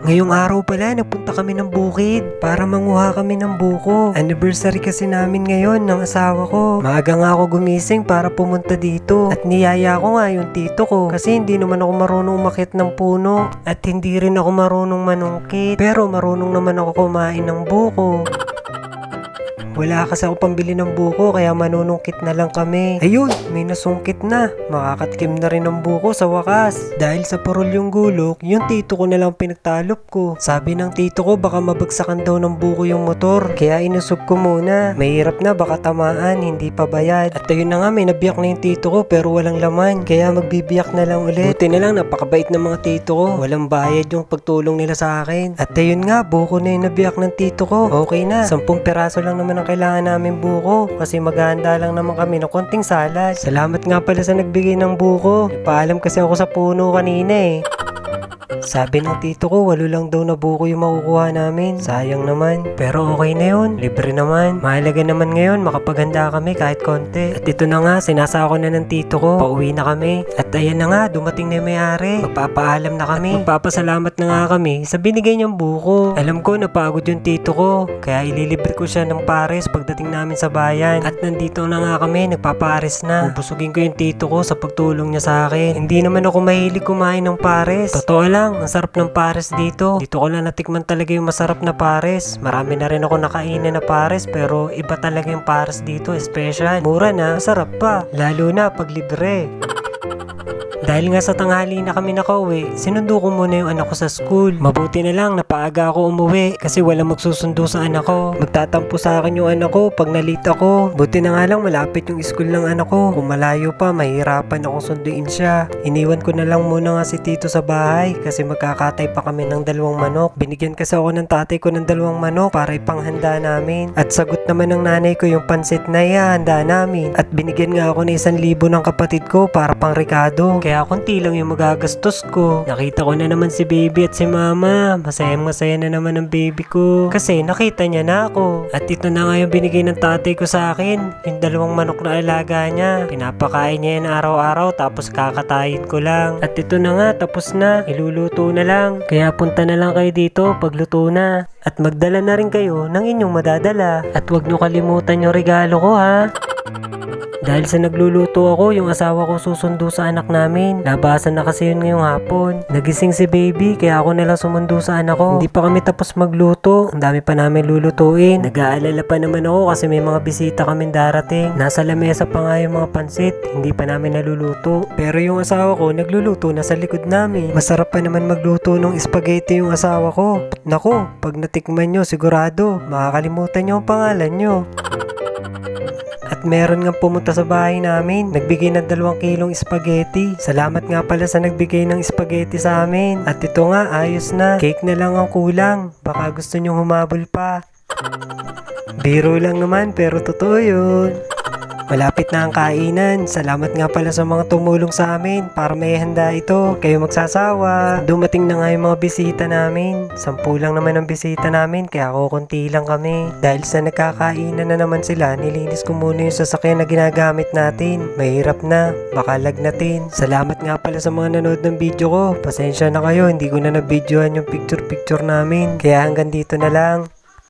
Ngayong araw pala, nagpunta kami ng bukid para manguha kami ng buko. Anniversary kasi namin ngayon ng asawa ko. Maaga nga ako gumising para pumunta dito. At niyaya ko nga yung tito ko kasi hindi naman ako marunong umakit ng puno. At hindi rin ako marunong manungkit. Pero marunong naman ako kumain ng buko. Wala kasi ako pambili ng buko kaya manunungkit na lang kami. Ayun, may nasungkit na. Makakatkim na rin ng buko sa wakas. Dahil sa parol yung gulok, yung tito ko na lang pinagtalop ko. Sabi ng tito ko baka mabagsakan daw ng buko yung motor. Kaya inusog ko muna. Mahirap na baka tamaan, hindi pa bayad. At ayun na nga, may nabiyak na yung tito ko pero walang laman. Kaya magbibiyak na lang ulit. Buti na lang, napakabait ng mga tito ko. Walang bayad yung pagtulong nila sa akin. At ayun nga, buko na yung nabiyak ng tito ko. Okay na, sampung peraso lang naman ang kailangan namin buko kasi maghahanda lang naman kami ng konting salad. Salamat nga pala sa nagbigay ng buko. Paalam kasi ako sa puno kanina eh. Sabi ng tito ko, walo lang daw na buko yung makukuha namin. Sayang naman. Pero okay na yun. Libre naman. Mahalaga naman ngayon, makapaghanda kami kahit konti. At ito na nga, sinasako na ng tito ko. Pauwi na kami. At ayan na nga, dumating na yung may-ari. Magpapaalam na kami. At magpapasalamat na nga kami sa binigay niyang buko. Alam ko, napagod yung tito ko. Kaya ililibre ko siya ng pares pagdating namin sa bayan. At nandito na nga kami, nagpapares na. Bubusugin ko yung tito ko sa pagtulong niya sa akin. Hindi naman ako mahilig kumain ng pares. Totoo lang, ang sarap ng pares dito. Dito ko lang natikman talaga yung masarap na pares. Marami na rin ako nakainan na pares pero iba talaga yung pares dito, special. Mura na, masarap pa. Lalo na pag libre. Dahil nga sa tanghali na kami nakauwi, sinundo ko muna yung anak ko sa school. Mabuti na lang napaaga ako umuwi kasi walang magsusundo sa anak ko. Magtatampo sa akin yung anak ko pag nalita ako. Buti na nga lang malapit yung school ng anak ko. Kung malayo pa, mahirapan akong sunduin siya. Iniwan ko na lang muna nga si Tito sa bahay kasi magkakatay pa kami ng dalawang manok. Binigyan kasi ako ng tatay ko ng dalawang manok para ipanghanda namin. At sagot naman ng nanay ko yung pansit na ihahanda namin. At binigyan nga ako ng isang libo ng kapatid ko para pang Ricardo. Kaya konti lang yung magagastos ko. Nakita ko na naman si baby at si mama. Masayang masaya na naman ang baby ko. Kasi nakita niya na ako. At ito na nga yung binigay ng tatay ko sa akin. Yung dalawang manok na alaga niya. Pinapakain niya yan araw-araw tapos kakatayin ko lang. At ito na nga tapos na. Iluluto na lang. Kaya punta na lang kayo dito pagluto na. At magdala na rin kayo ng inyong madadala. At huwag niyo kalimutan yung regalo ko ha. Dahil sa nagluluto ako, yung asawa ko susundo sa anak namin. Labasan na kasi yun ngayong hapon. Nagising si baby, kaya ako nalang sumundo sa anak ko. Hindi pa kami tapos magluto. Ang dami pa namin lulutuin. Nag-aalala pa naman ako kasi may mga bisita kami darating. Nasa lamesa pa nga yung mga pansit. Hindi pa namin naluluto. Pero yung asawa ko, nagluluto na sa likod namin. Masarap pa naman magluto ng spaghetti yung asawa ko. Nako, pag natikman nyo, sigurado, makakalimutan nyo ang pangalan nyo. At meron nga pumunta sa bahay namin. Nagbigay ng dalawang kilong spaghetti. Salamat nga pala sa nagbigay ng spaghetti sa amin. At ito nga, ayos na. Cake na lang ang kulang. Baka gusto nyong humabol pa. Biro lang naman, pero totoo yun. Malapit na ang kainan. Salamat nga pala sa mga tumulong sa amin para may handa ito. Kayo magsasawa. Dumating na nga yung mga bisita namin. Sampu lang naman ang bisita namin kaya kukunti lang kami. Dahil sa nagkakainan na naman sila, nilinis ko muna yung sasakyan na ginagamit natin. Mahirap na. Baka lagnatin. Salamat nga pala sa mga nanood ng video ko. Pasensya na kayo, hindi ko na na-videohan yung picture-picture namin. Kaya hanggang dito na lang.